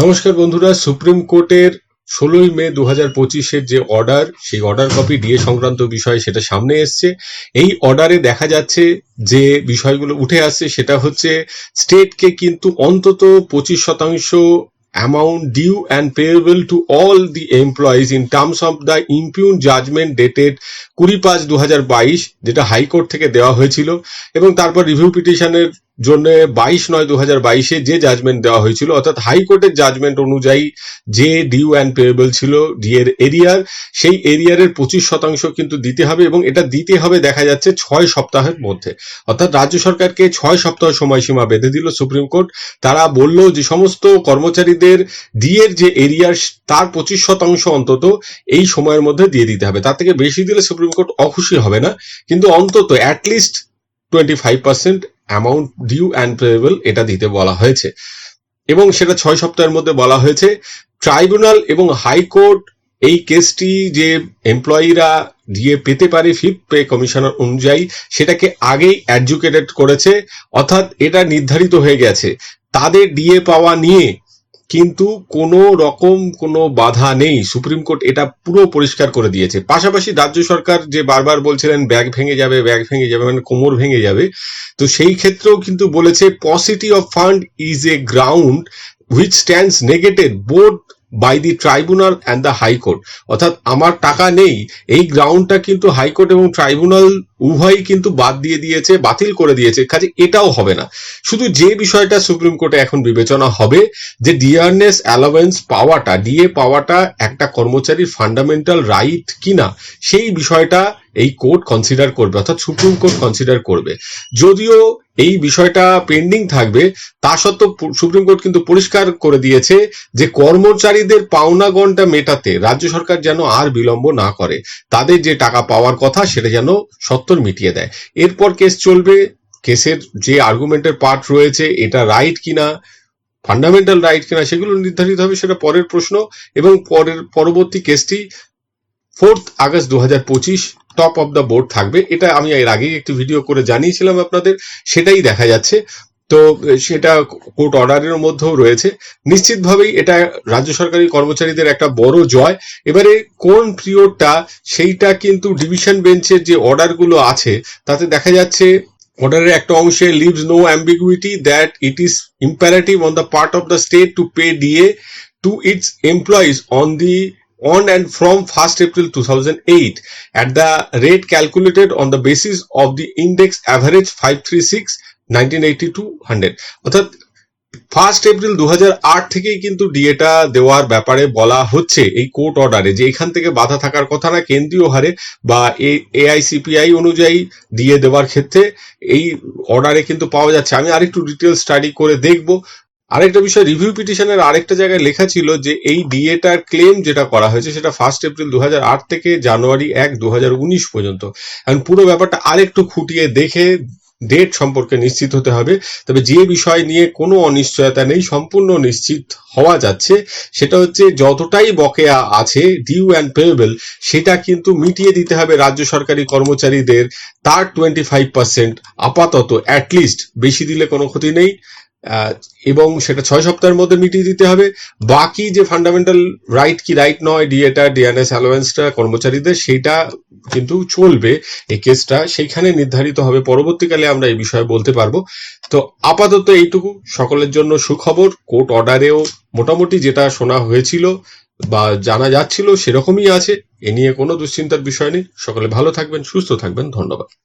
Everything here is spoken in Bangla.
নমস্কার বন্ধুরা, সুপ্রিম কোর্টের ষোলোই মে দু হাজার পঁচিশের যে অর্ডার সেই অর্ডার কপি ডিএ সংক্রান্ত বিষয় সেটা সামনে এসছে। এই অর্ডারে দেখা যাচ্ছে যে বিষয়গুলো উঠে আসছে, সেটা হচ্ছে স্টেটকে কিন্তু অন্তত পঁচিশ শতাংশ amount due and payable to all the employees in terms of the impugned judgment dated কুড়ি পাঁচ দু যেটা হাইকোর্ট থেকে দেওয়া হয়েছিল। এবং তারপর রিভিউ পিটিশনের জন্য বাইশ নয় দু হাজার বাইশে যে জাজমেন্ট দেওয়া হয়েছিল, অর্থাৎ হাইকোর্টের জাজমেন্ট অনুযায়ী যে ডিউ অ্যান্ড পেয়েবল ছিল ডিএর এরিয়ার সেই এরিয়ারের পঁচিশ শতাংশ কিন্তু দিতে হবে এবং এটা দিতে হবে দেখা যাচ্ছে ছয় সপ্তাহের মধ্যে। অর্থাৎ রাজ্য সরকারকে ছয় সপ্তাহ সময়সীমা বেঁধে দিল সুপ্রিম কোর্ট। তারা বলল যে সমস্ত কর্মচারীদের ডিএর যে এরিয়ার তার পঁচিশ শতাংশ অন্তত এই সময়ের মধ্যে দিয়ে দিতে হবে। তার থেকে বেশি দিলে সুপ্রিম কোর্ট অখুশি হবে না। কিন্তু অন্তত at least twenty five percent amount due and payable এটা দিতে বলা হয়েছে। এবং সেটা ছয় সপ্তাহের মধ্যে বলা হয়েছে, ট্রাইব্যুনাল এবং হাইকোর্ট এই কেসটি যে এমপ্লয়িরা দিয়ে পেতে পারে ফিফথ পে কমিশনার অনুযায়ী, সেটাকে আগেই অ্যাডজুকেটেড করেছে, অর্থাৎ এটা নির্ধারিত হয়ে গেছে। তাদের ডিএ পাওয়া নিয়ে কিন্তু কোনো রকম কোনো বাধা নেই। সুপ্রিম কোর্ট এটা পুরো পরিষ্কার করে দিয়েছে। পাশাপাশি রাজ্য সরকার যে বারবার বলছিলেন, ব্যাগ ভেঙে যাবে, ব্যাগ ভেঙে যাবে মানে কোমর ভেঙে যাবে, তো সেই ক্ষেত্রেও কিন্তু বলেছে paucity of fund is a ground which stands negated both by the tribunal and the high court অর্থাৎ আমার টাকা নেই, এই গ্রাউন্ডটা কিন্তু হাইকোর্ট এবং ট্রাইব্যুনাল উভয়ই কিন্তু বাদ দিয়ে দিয়েছে, বাতিল করে দিয়েছে, কাজে এটাও হবে না। শুধু যে বিষয়টা সুপ্রিম কোর্টে এখন বিবেচনা হবে, যে ডিয়ারনেস অ্যালাওয়েন্স পাওয়াটা ডিএ পাওয়াটা একটা কর্মচারীর ফান্ডামেন্টাল রাইট কিনা, সেই বিষয়টা এই কোর্ট কনসিডার করবে, অর্থাৎ সুপ্রিম কোর্ট কনসিডার করবে। যদিও এই বিষয়টা পেন্ডিং থাকবে। তা সত্ত্বেও সুপ্রিম কোর্ট কিন্তু পরিষ্কার করে দিয়েছে যে কর্মচারীদের পাওনাগণটা মেটাতে রাজ্য সরকার যেন আর বিলম্ব না করে। তাদের যে টাকা পাওয়ার কথা সেটা যেন সত্তর মিটিয়ে দেয়। এরপর কেস চলবে। কেসের যে আর্গুমেন্টের পার্ট রয়েছে, এটা রাইট কিনা ফান্ডামেন্টাল রাইট কিনা, সেগুলো নির্ধারিত হবে, সেটা পরের প্রশ্ন। এবং পরের, পরবর্তী কেসটি ফোর্থ আগস্ট দু হাজার পঁচিশ টপ অফ দ্য বোর্ড থাকবে। এটা আমি এর আগেই একটি ভিডিও করে জানিয়েছিলাম আপনাদের, সেটাই দেখা যাচ্ছে। তো, সেটা কোর্ট অর্ডারের মধ্যেও রয়েছে। নিশ্চিতভাবেই এটা রাজ্য সরকারি কর্মচারীদের একটা বড় জয়। এবারে কোন পিরিয়ডটা, সেইটা কিন্তু ডিভিশন বেঞ্চের যে অর্ডারগুলো আছে, তাতে দেখা যাচ্ছে অর্ডারের একটা অংশে leaves no ambiguity, that it is imperative on the part of the state to pay DA to its employees on the on and from 1st April 2008 at the rate calculated on the basis of the index average 536 1980 to 100 অর্থাৎ ফার্স্ট এপ্রিল দু থেকেই কিন্তু ডিএটা দেওয়ার ব্যাপারে বলা হচ্ছে এই কোর্ট অর্ডারে যে এখান থেকে বাধা থাকার কথা না, কেন্দ্রীয় হারে বা এআইসিপিআই অনুযায়ী ডিএ দেওয়ার ক্ষেত্রে এই অর্ডারে কিন্তু পাওয়া যাচ্ছে। আমি আরেকটু ডিটেল স্টাডি করে দেখব। আরেকটা বিষয় রিভিউ পিটিশনের আরেকটা জায়গায় লেখা ছিল যে এই ডিএটার ক্লেম যেটা করা হয়েছে সেটা ফার্স্ট এপ্রিল দুহাজার আট থেকে জানুয়ারি এক দু পর্যন্ত। এখন পুরো ব্যাপারটা আরেকটু খুঁটিয়ে দেখে ডেট সম্পর্কে নিশ্চিত হতে হবে। তবে যে বিষয় নিয়ে কোনো অনিশ্চয়তা নেই, সম্পূর্ণ নিশ্চিত হওয়া যাচ্ছে, সেটা হচ্ছে যতটাই বকেয়া আছে ডিউ অ্যান্ড পেয়েবল সেটা কিন্তু মিটিয়ে দিতে হবে রাজ্য সরকারি কর্মচারীদের। তার টোয়েন্টি ফাইভ পার্সেন্ট আপাতত অ্যাটলিস্ট বেশি দিলে কোনো ক্ষতি নেই। এবং সেটা ছয় সপ্তাহের মধ্যে মিটিয়ে দিতে হবে। বাকি যে ফান্ডামেন্টাল রাইট কি রাইট নয় ডিএটা ডিএনএস অ্যালোয়েন্সটা কর্মচারীদের সেইটা কিন্তু চলবে এই কেসটা সেইখানে নির্ধারিত হবে। পরবর্তীকালে আমরা এই বিষয়ে বলতে পারব। তো আপাতত এইটুকু। সকলের জন্য সুখবর। কোর্ট অর্ডারেও মোটামুটি যেটা শোনা হয়েছিল বা জানা যাচ্ছিল সেরকমই আছে। এ নিয়ে কোনো দুশ্চিন্তার বিষয় নেই। সকলে ভালো থাকবেন, সুস্থ থাকবেন। ধন্যবাদ।